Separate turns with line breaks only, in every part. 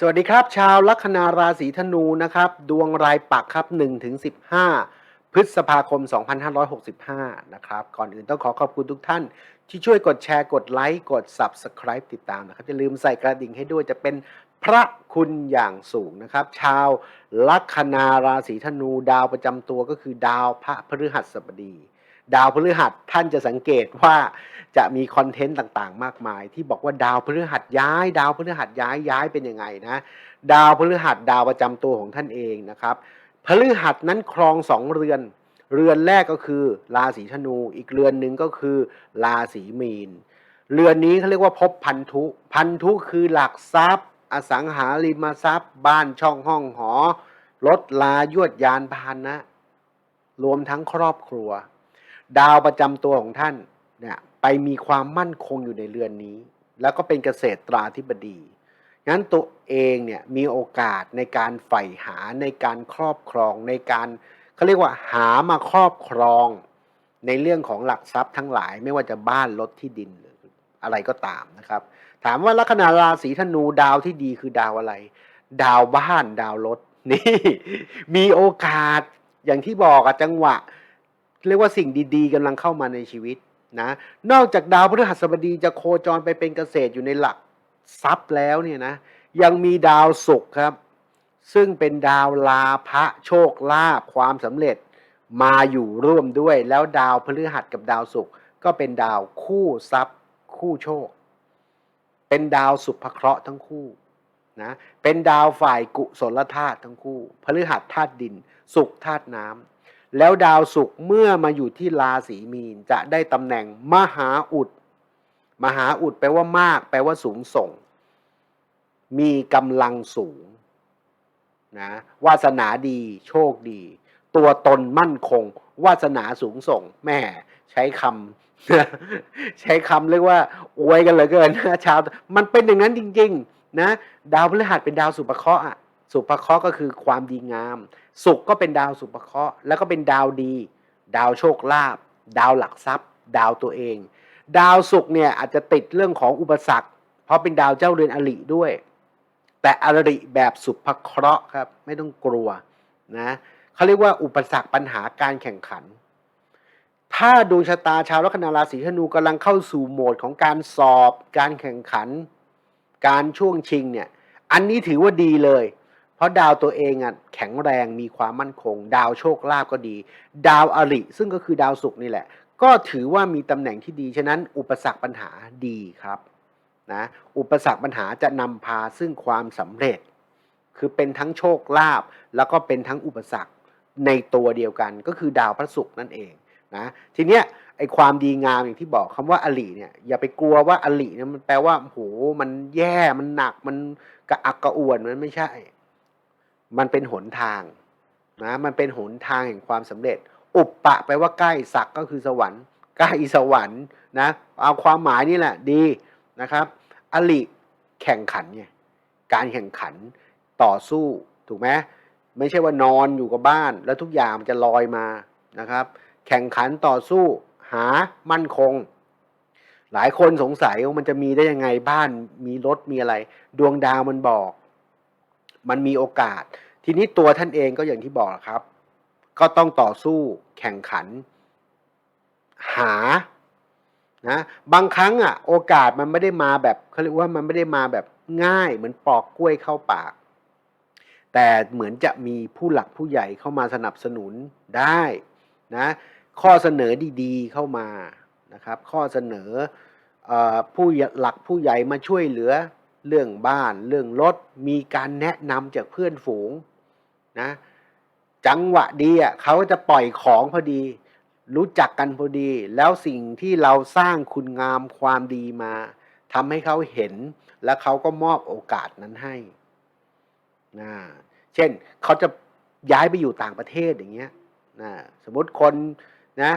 สวัสดีครับ ชาวลัคนาราศีธนูนะครับ ดวงรายปักครับ1ถึง15 พฤษภาคม 2565 นะครับ ก่อนอื่นต้องขอขอบคุณทุกท่าน ที่ช่วยกดแชร์กดไลค์กด Subscribe ติดตามนะครับ อย่าลืมใส่กระดิ่งให้ด้วยจะเป็นพระคุณอย่างสูงนะครับ ชาวลัคนาราศีธนูดาวประจำตัวก็คือดาวพระพฤหัสบดี ดาวพฤหัสท่านจะสังเกตว่าจะมีคอนเทนต์ต่างๆ มากมาย ที่บอกว่าดาวพฤหัสย้าย ดาวพฤหัสย้ายย้ายเป็นยังไงนะดาวพฤหัสดาวประจำตัวของท่านเองนะครับพฤหัสนั้นครองสองเรือน เรือนแรกก็คือ ราศีธนู อีกเรือนหนึ่งก็คือ ราศีมีน เรือนนี้เขาเรียกว่าภพพันธุ พันธุคือหลักทรัพย์ อสังหาริมทรัพย์ บ้านช่องห้องหอรถลายวดยานพาหนะ รวมทั้งครอบครัว ดาวประจำตัวของท่านเนี่ยไปมีความมั่นคงอยู่ในเรือนนี้ แล้วก็เป็นเกษตราธิบดีงั้นตัวเองเนี่ยมีโอกาสในการใฝ่หาในการครอบครองในการเขาเรียกว่าหามาครอบครองในเรื่องของหลักทรัพย์ทั้งหลายไม่ว่าจะบ้านรถที่ดินหรืออะไรก็ตามนะครับ ถามว่าลัคนาราศีธนูดาวที่ดีคือดาวอะไร ดาวบ้านดาวรถนี่มีโอกาสอย่างที่บอกอะจังหวะ เรียกว่าสิ่งดีๆกำลังเข้ามาในชีวิตนะนอกจากดาวพฤหัสบดีจะโคจรไปเป็นเกษตรอยู่ในหลักทรัพย์แล้วเนี่ยนะยังมีดาวศุกร์ครับ ซึ่งเป็นดาวลาภะโชคลาภความสำเร็จมาอยู่ร่วมด้วย แล้วดาวพฤหัสกับดาวศุกร์ก็เป็นดาวคู่ทรัพย์ คู่โชค เป็นดาวสุภเคราะห์ทั้งคู่นะเป็นดาวฝ่ายกุศลธาตุทั้งคู่พฤหัสธาตุดิน ศุกร์ธาตุน้ำ แล้วดาวศุกร์เมื่อมาอยู่ที่ราศีมีนจะได้ตำแหน่งมหาอุด มหาอุดแปลว่ามาก แปลว่าสูงส่ง มีกำลังสูงนะวาสนาดีโชคดี ตัวตนมั่นคง วาสนาสูงส่งแม่ใช้คำใช้คำเรียกว่าอวยกันเหลือเกินนะชาวมันเป็นอย่างนั้นจริง ๆ นะ ดาวพฤหัสเป็นดาวสุภเคราะห์อะ สุภเคราะห์ก็คือความดีงาม สุขก็เป็นดาวสุภเคราะห์แล้วก็เป็นดาวดี ดาวโชคลาภดาวหลักทรัพย์ ดาวตัวเอง ดาวศุกเนี่ยอาจจะติดเรื่องของอุปสรรค เพราะเป็นดาวเจ้าเรือนอลิด้วย แต่อริแบบสุภเคราะห์ครับไม่ต้องกลัวนะเขาเรียกว่าอุปสรรคปัญหาการแข่งขัน ถ้าดวงชะตาชาวลัคนาราศีธนูกำลังเข้าสู่โหมดของการสอบ การแข่งขัน การช่วงชิงเนี่ยอันนี้ถือว่าดีเลย เพราะดาวตัวเองอะแข็งแรงมีความมั่นคง ดาวโชคลาภก็ดี ดาวอริ ซึ่งก็คือดาวศุกร์นี่แหละ ก็ถือว่ามีตำแหน่งที่ดี ฉะนั้น อุปสรรคปัญหาดีครับนะอุปสรรคปัญหาจะนำพาซึ่งความสำเร็จ คือเป็นทั้งโชคลาภแล้วก็เป็นทั้งอุปสรรคในตัวเดียวกัน ก็คือดาวพระศุกร์นั่นเองนะทีเนี้ยไอความดีงามอย่างที่บอกคำว่าอลิเนี่ยอย่าไปกลัวว่าอลิเนี่ยมันแปลว่าโหมันแย่มันหนักมันกระอักกระอ่วนมันไม่ใช่ มันเป็นหนทางนะมันเป็นหนทางแห่งความสำเร็จ อุปปะแปลว่าใกล้สักก็คือสวรรค์ใกล้สวรรค์นะเอาความหมายนี่แหละดีนะครับอลิแข่งขันไงการแข่งขันต่อสู้ถูกไหมไม่ใช่ว่านอนอยู่กับบ้าน แล้วทุกอย่างมันจะลอยมานะครับ แข่งขันต่อสู้หามั่นคง หลายคนสงสัยว่ามันจะมีได้ยังไงบ้านมีรถมีอะไร ดวงดาวมันบอก มันมีโอกาส ทีนี้ตัวท่านเองก็อย่างที่บอกครับ ก็ต้องต่อสู้แข่งขัน หานะบางครั้งอะ โอกาสมันไม่ได้มาแบบเขาเรียกว่ามันไม่ได้มาแบบง่าย เหมือนปอกกล้วยเข้าปาก แต่เหมือนจะมีผู้หลักผู้ใหญ่เข้ามาสนับสนุนได้นะข้อเสนอดีๆเข้ามานะครับ ข้อเสนอออผู้หลักผู้ใหญ่มาช่วยเหลือ เรื่องบ้านเรื่องรถมีการแนะนำจากเพื่อนฝูงนะจังหวะดีอะเขาจะปล่อยของพอดี รู้จักกันพอดี แล้วสิ่งที่เราสร้างคุณงามความดีมาทำให้เขาเห็นแล้วเขาก็มอบโอกาสนั้นให้นะเช่นเขาจะย้ายไปอยู่ต่างประเทศอย่างเงี้ยนะสมมติคนนะ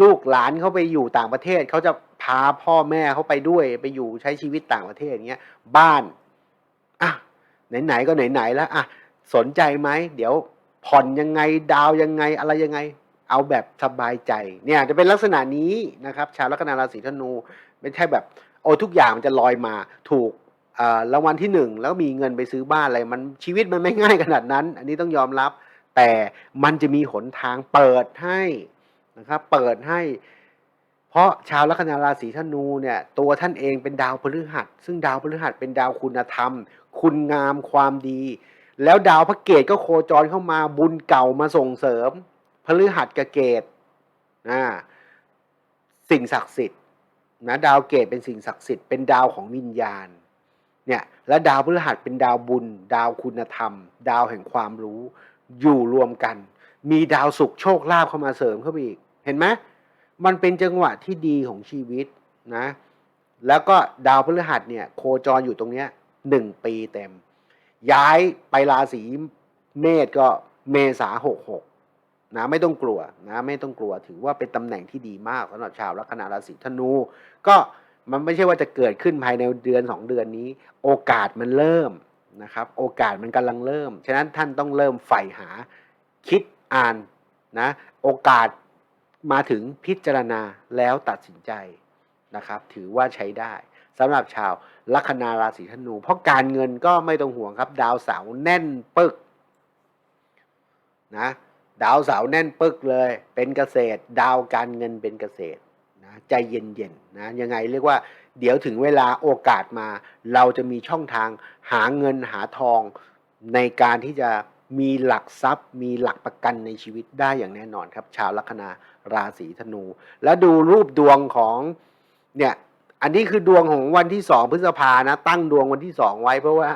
ลูกหลานเขาไปอยู่ต่างประเทศเขาจะาพ่อแม่เขาไปด้วยไปอยู่ใช้ชีวิตต่างประเทศอย่างเงี้ยบ้านอะไหนๆก็ไหนๆแล้วอะสนใจไหมเดี๋ยวผ่อนยังไงดาวยังไงอะไรยังไง เอาแบบสบายใจเนี่ยจะเป็นลักษณะนี้นะครับ ชาวลัคนาราศีธนูไม่ใช่แบบโอ้ทุกอย่างมันจะลอยมาถูกรางวัลที่หนึ่งแล้วมีเงินไปซื้อบ้านอะไรมันชีวิตมันไม่ง่ายขนาดนั้น อันนี้ต้องยอมรับ แต่มันจะมีหนทางเปิดให้นะครับ เปิดให้ เพราะชาวลัคนาราศีธนูเนี่ยตัวท่านเองเป็นดาวพฤหัส ซึ่งดาวพฤหัสเป็นดาวคุณธรรม คุณงามความดี แล้วดาวพระเกตก็โคจรเข้ามาบุญเก่ามาส่งเสริมพฤหัสกับเกตนะสิ่งศักดิ์สิทธิ์นะดาวเกตเป็นสิ่งศักดิ์สิทธิ์เป็นดาวของวิญญาณเนี่ยและดาวพฤหัสเป็นดาวบุญ ดาวคุณธรรม ดาวแห่งความรู้อยู่รวมกัน มีดาวสุขโชคลาภเข้ามาเสริมเข้าไปอีก เห็นไหม มันเป็นจังหวะที่ดีของชีวิตนะ แล้วก็ดาวพฤหัสเนี่ย โคจรอยู่ตรงเนี้ยหนึ่งปีเต็ม ย้ายไปราศีเมษก็เมษาหกหกนะไม่ต้องกลัวนะไม่ต้องกลัวถือว่าเป็นตำแหน่งที่ดีมากสำหรับชาวลัคนาราศีธนู ก็มันไม่ใช่ว่าจะเกิดขึ้นภายในเดือนสองเดือนนี้ โอกาสมันเริ่มนะครับ โอกาสมันกำลังเริ่ม ฉะนั้นท่านต้องเริ่มใฝ่หาคิดอ่านนะ โอกาส มาถึงพิจารณาแล้วตัดสินใจนะครับ ถือว่าใช้ได้สำหรับชาวลัคนาราศีธนู เพราะการเงินก็ไม่ต้องห่วงครับ ดาวเสาร์แน่นปึกนะดาวเสาร์แน่นปึกเลย เป็นเกษตร ดาวการเงินเป็นเกษตรนะใจเย็นๆนะยังไงเรียกว่า เดี๋ยวถึงเวลาโอกาสมา เราจะมีช่องทางหาเงินหาทองในการที่จะ มีหลักทรัพย์ มีหลักประกันในชีวิตได้อย่างแน่นอนครับ ชาวลัคนาราศีธนู แล้วดูรูปดวงของเนี่ยอันนี้คือดวงของวันที่สองพฤษภานะ ตั้งดวงวันที่สองไว้เพราะว่า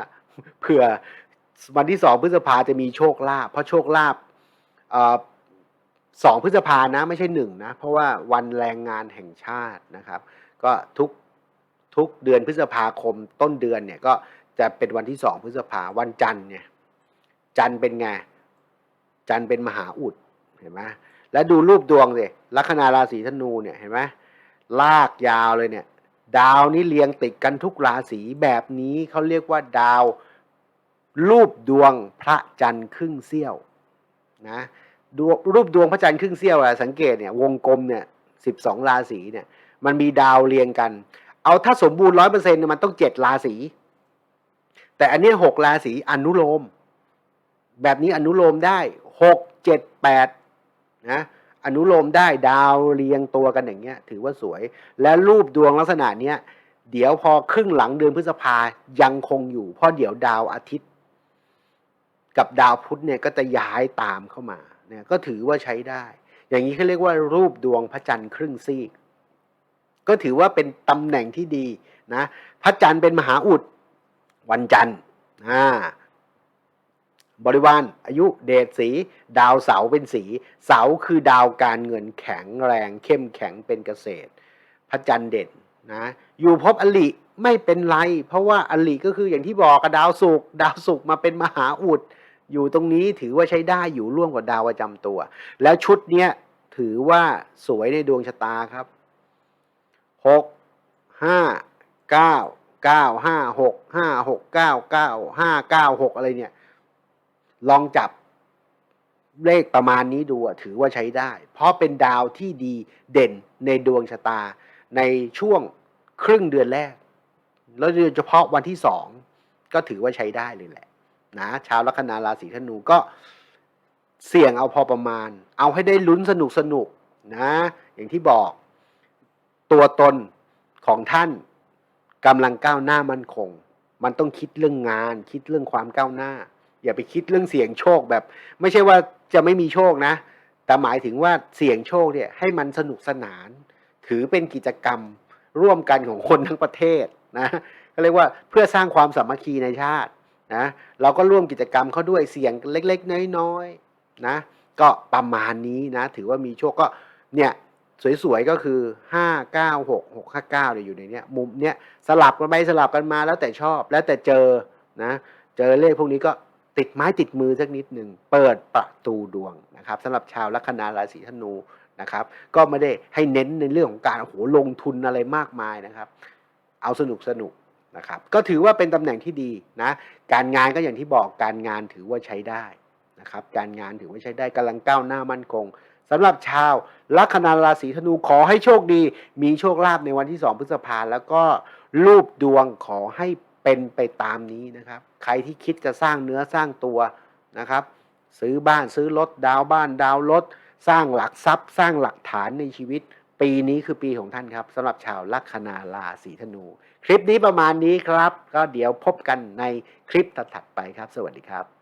เผื่อวันที่สองพฤษภาจะมีโชคลาภเพราะโชคลาภสองพฤษภานะไม่ใช่หนึ่งนะ เพราะว่าวันแรงงานแห่งชาตินะครับ ก็ทุกทุกเดือนพฤษภาคมต้นเดือนเนี่ยก็จะเป็นวันที่สองพฤษภาวันจันทร์เนี่ย จันเป็นไง จันเป็นมหาอุดเห็นไหมแล้วดูรูปดวงสิลัคนาราศีธนูเนี่ยเห็นไหมลากยาวเลยเนี่ย ดาวนี้เรียงติดกันทุกราศีแบบนี้เขาเรียกว่าดาว รูปดวงพระจันทร์ครึ่งเสี้ยวนะดวรูปดวงพระจันทร์ครึ่งเสี้ยวอะสังเกตเนี่ยวงกลมเนี่ยสิบสองราศีเนี่ย มันมีดาวเรียงกัน เอาถ้าสมบูรณ์ร้อยเปอร์เซ็นต์มันต้องเจ็ดราศีแต่อันนี้หกราศีอนุโลม แบบนี้อนุโลมได้หกเจ็ดแปดนะอนุโลมได้ดาวเรียงตัวกันอย่างเงี้ย ถือว่าสวย และรูปดวงลักษณะเนี้ยเดี๋ยวพอครึ่งหลังเดือนพฤษภายังคงอยู่ เพราะเดี๋ยวดาวอาทิตย์ กับดาวพุธเนี่ยก็จะย้ายตามเข้ามาเนี่ยก็ถือว่าใช้ได้ อย่างนี้เขาเรียกว่ารูปดวงพระจันทร์ครึ่งซีก ก็ถือว่าเป็นตำแหน่งที่ดีนะ พระจันทร์เป็นมหาอุด วันจันทร์อ่า บริวารอายุเดชสี ดาวเสาเป็นสี เสาคือดาวการเงินแข็งแรง เข้มแข็งเป็นเกษตร พระจันทร์เด่นนะอยู่พบอลิไม่เป็นไร เพราะว่าอลิก็คืออย่างที่บอกกับดาวศุกร์ดาวศุกร์มาเป็นมหาอุด อยู่ตรงนี้ถือว่าใช้ได้อยู่ร่วมกับดาวประจำตัว แล้วชุดเนี้ยถือว่าสวยในดวงชะตาครับหกห้าเก้าเก้าห้าหกห้าหกเก้าเก้าห้าเก้าหกอะไรเนี่ย ลองจับเลขประมาณนี้ดูถือว่าใช้ได้ เพราะเป็นดาวที่ดีเด่นในดวงชะตาในช่วงครึ่งเดือนแรก แล้วโดยเฉพาะวันที่สองก็ถือว่าใช้ได้เลยแหละนะชาวลัคนาราศีธนูก็เสี่ยงเอาพอประมาณ เอาให้ได้ลุ้นสนุกสนุกนะ อย่างที่บอกตัวตนของท่านกำลังก้าวหน้ามั่นคง มันต้องคิดเรื่องงาน คิดเรื่องความก้าวหน้า อย่าไปคิดเรื่องเสี่ยงโชคแบบ ไม่ใช่ว่าจะไม่มีโชคนะ แต่หมายถึงว่าเสี่ยงโชคเนี่ยให้มันสนุกสนาน ถือเป็นกิจกรรมร่วมกันของคนทั้งประเทศนะก็เรียกว่าเพื่อสร้างความสามัคคีในชาตินะเราก็ร่วมกิจกรรมเขาด้วยเสี่ยงเล็ก ๆ น้อยๆนะก็ประมาณนี้นะ ถือว่ามีโชคก็เนี่ยสวยๆก็คือห้าเก้าหกหกห้าเก้าเนี่ยอยู่ในเนี้ยมุมเนี้ยสลับกันไปสลับกันมาแล้วแต่ชอบแล้วแต่เจอนะ เจอเลขพวกนี้ก็ ติดไม้ติดมือสักนิดหนึ่งเปิดประตูดวงนะครับสำหรับชาวลัคนาราศีธนูนะครับก็ไม่ได้ให้เน้นในเรื่องของการโอ้โหลงทุนอะไรมากมายนะครับ เอาสนุกสนุกนะครับก็ถือว่าเป็นตำแหน่งที่ดีนะการงานก็อย่างที่บอกการงานถือว่าใช้ได้นะครับการงานถือว่าใช้ได้กำลังก้าวหน้ามั่นคงสำหรับชาวลัคนาราศีธนูขอให้โชคดี มีโชคลาภในวันที่ 2 พฤษภาแล้วก็รูปดวงขอให้ เป็นไปตามนี้นะครับ ใครที่คิดจะสร้างเนื้อสร้างตัวนะครับ ซื้อบ้านซื้อรถดาวบ้านดาวรถสร้างหลักทรัพย์ สร้างหลักฐานในชีวิต ปีนี้คือปีของท่านครับสำหรับชาวลัคนาราศีธนู คลิปนี้ประมาณนี้ครับ ก็เดี๋ยวพบกันในคลิปถัดไปครับ สวัสดีครับ